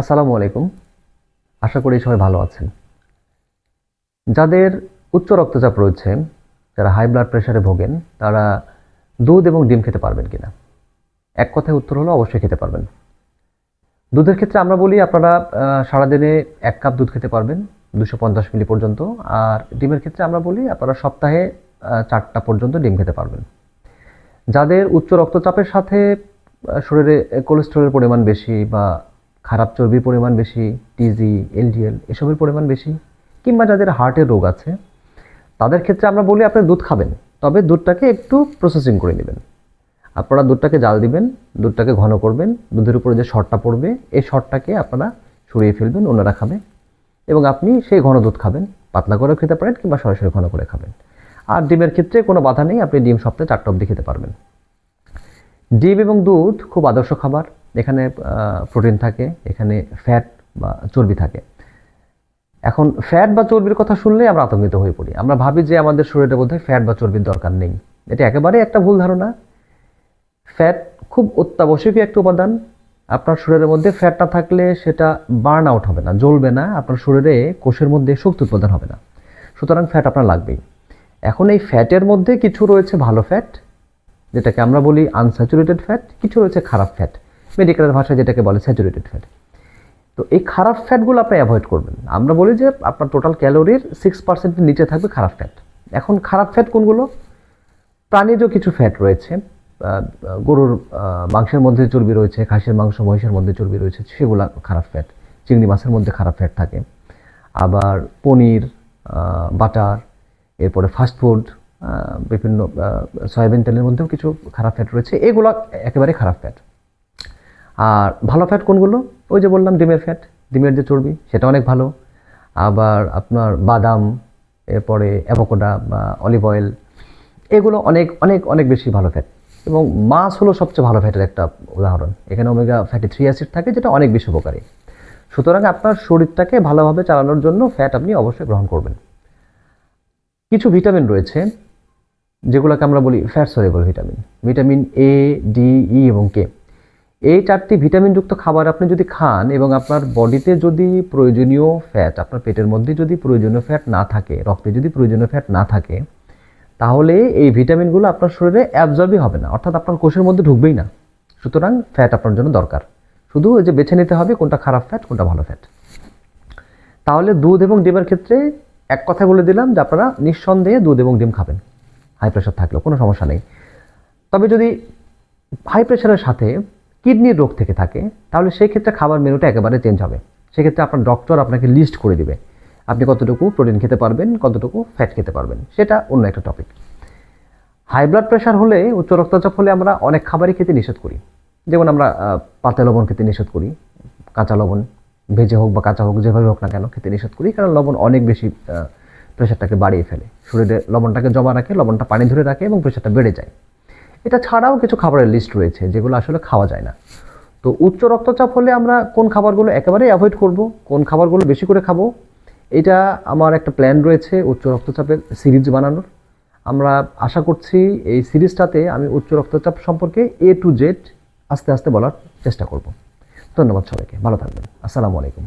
আসসালামু আলাইকুম। আশা করি সবাই ভালো আছেন। যাদের উচ্চ রক্তচাপ রয়েছে, যারা হাই ব্লাড প্রেশারে ভোগেন, তারা দুধ এবং ডিম খেতে পারবেন কিনা? এক কথায় উত্তর হলো, অবশ্যই খেতে পারবেন। দুধের ক্ষেত্রে আমরা বলি, আপনারা সারাদিনে এক কাপ দুধ খেতে পারবেন, দুশো পঞ্চাশ মিলি পর্যন্ত। আর ডিমের ক্ষেত্রে আমরা বলি, আপনারা সপ্তাহে চারটা পর্যন্ত ডিম খেতে পারবেন। যাদের উচ্চ রক্তচাপের সাথে শরীরে কোলেস্টেরলের পরিমাণ বেশি বা খারাপ চর্বির পরিমাণ বেশি টিজি এলডিএল এসবের পরিমাণ বেশি, কিংবা যাদের হার্টের রোগ আছে, তাদের ক্ষেত্রে আমরা বলি আপনি দুধ খাবেন, তবে দুধটাকে একটু প্রসেসিং করে নেবেন। আপনারা দুধটাকে জাল দিবেন, দুধটাকে ঘন করবেন, দুধের উপরে যে শর্টটা পড়বে, এই শর্টটাকে আপনারা সরিয়ে ফেলবেন ওনারা খাবে, এবং আপনি সেই ঘন দুধ খাবেন, পাতলা করেও খেতে পারেন, কিংবা সরাসরি ঘন করে খাবেন। আর ডিমের ক্ষেত্রে কোনো বাধা নেই, আপনি ডিম সপ্তাহে চারটা অবধি খেতে পারবেন। ডিম এবং দুধ খুব আদর্শ খাবার এখানে প্রোটিন থাকে, এখানে ফ্যাট বা চর্বি থাকে। এখন ফ্যাট বা চর্বির কথা শুনলে আমরা আতঙ্কিত হয়ে পড়ি। আমরা ভাবি যে আমাদের শরীরে বোধহয় ফ্যাট বা চর্বির দরকার নেই। এটা একেবারে একটা ভুল ধারণা। ফ্যাট খুব অত্যাবশ্যকীয় একটা উপাদান। আপনার শরীরের মধ্যে ফ্যাট না থাকলে সেটা বার্ন আউট হবে না, জ্বলবে না। আপনার শরীরে কোষের মধ্যে শক্তি উৎপাদন হবে না। সুতরাং ফ্যাট আপনার লাগবেই। এখন এই ফ্যাটের মধ্যে কিছু রয়েছে ভালো ফ্যাট যেটাকে আমরা বলি আনস্যাচুরেটেড ফ্যাট কিছু রয়েছে খারাপ ফ্যাট মেডিকেলের ভাষায় যেটাকে বলে স্যাচুরেটেড ফ্যাট তো এই খারাপ ফ্যাটগুলো আপনি অ্যাভয়েড করবেন আমরা বলি যে আপনার টোটাল ক্যালোরির সিক্স পার্সেন্টের নিচে থাকবে খারাপ ফ্যাট এখন খারাপ ফ্যাট কোনগুলো? প্রাণীজ কিছু ফ্যাট রয়েছে। গরুর মাংসের মধ্যে চর্বি রয়েছে, খাসির মাংস, মহিষের মধ্যে চর্বি রয়েছে, সেগুলো খারাপ ফ্যাট চিংড়ি মাছের মধ্যে খারাপ ফ্যাট থাকে। আবার পনির বাটার, এরপরে ফাস্টফুড বিভিন্ন সয়াবিন তেলের মধ্যেও কিছু খারাপ ফ্যাট রয়েছে। এগুলো একেবারে খারাপ ফ্যাট আর ভালো ফ্যাট কোনগুলো? ওই যে বললাম, ডিমের ফ্যাট ডিমের যে চর্বি, সেটা অনেক ভালো। আবার আপনার বাদাম, এরপরে অ্যাভোকোডা বা অলিভ অয়েল, এগুলো অনেক অনেক অনেক বেশি ভালো ফ্যাট এবং মাছ হলো সবচেয়ে ভালো ফ্যাটের একটা উদাহরণ। এখানে ওমেগা ফ্যাটি থ্রি অ্যাসিড থাকে, যেটা অনেক বেশি উপকারী। সুতরাং আপনার শরীরটাকে ভালোভাবে চালানোর জন্য ফ্যাট আপনি অবশ্যই গ্রহণ করবেন। কিছু ভিটামিন রয়েছে, যেগুলোকে আমরা বলি fat soluble vitamin vitamin A D E এবং কে এই চারটি ভিটামিনযুক্ত খাবার আপনি যদি খান এবং আপনার বডিতে যদি প্রয়োজনীয় ফ্যাট আপনার পেটের মধ্যে যদি প্রয়োজনীয় ফ্যাট না থাকে, রক্তে যদি প্রয়োজনীয় ফ্যাট না থাকে, তাহলে এই ভিটামিনগুলো আপনার শরীরে অ্যাবজর্বই হবে না, অর্থাৎ আপনার কোষের মধ্যে ঢুকবেই না। সুতরাং ফ্যাট আপনার জন্য দরকার। শুধু ওই যে বেছে নিতে হবে কোনটা খারাপ ফ্যাট কোনটা ভালো ফ্যাট তাহলে দুধ এবং ডিমের ক্ষেত্রে এক কথা বলে দিলাম যে আপনারা নিঃসন্দেহে দুধ এবং ডিম খাবেন। হাই প্রেশার থাকলেও কোনো সমস্যা নেই। তবে যদি হাই প্রেশারের সাথে কিডনির রোগ থেকে থাকে, তাহলে সেই ক্ষেত্রে খাবার মেনুটা একেবারে চেঞ্জ হবে। সেক্ষেত্রে আপনার ডক্টর আপনাকে লিস্ট করে দিবে, আপনি কতটুকু প্রোটিন খেতে পারবেন, কতটুকু ফ্যাট খেতে পারবেন, সেটা অন্য একটা টপিক হাই ব্লাড প্রেশার হলে উচ্চ রক্তচাপ হলে আমরা অনেক খাবারই খেতে নিষেধ করি। যেমন আমরা পাতা লবণ খেতে নিষেধ করি, কাঁচা লবণ, ভেজে হোক বা কাঁচা হোক, যেভাবে হোক না কেন খেতে নিষেধ করি, কারণ লবণ অনেক বেশি প্রেশারটাকে বাড়িয়ে ফেলে। শরীরে লবণটাকে জমা রাখে, লবণটা পানি ধরে রাখে এবং প্রেশারটা বেড়ে যায়। এটা ছাড়াও কিছু খাবারের লিস্ট রয়েছে যেগুলো আসলে খাওয়া যায় না। তো উচ্চ রক্তচাপ হলে আমরা কোন খাবারগুলো একেবারেই অ্যাভয়েড করব, কোন খাবারগুলো বেশি করে খাব, এটা আমার একটা প্ল্যান রয়েছে উচ্চ রক্তচাপের সিরিজ বানানোর। আমরা আশা করছি এই সিরিজটাতে আমি উচ্চ রক্তচাপ সম্পর্কে এ টু জেড আস্তে আস্তে বলার চেষ্টা করব। ধন্যবাদ সবাইকে, ভালো থাকবেন। আসসালামু আলাইকুম।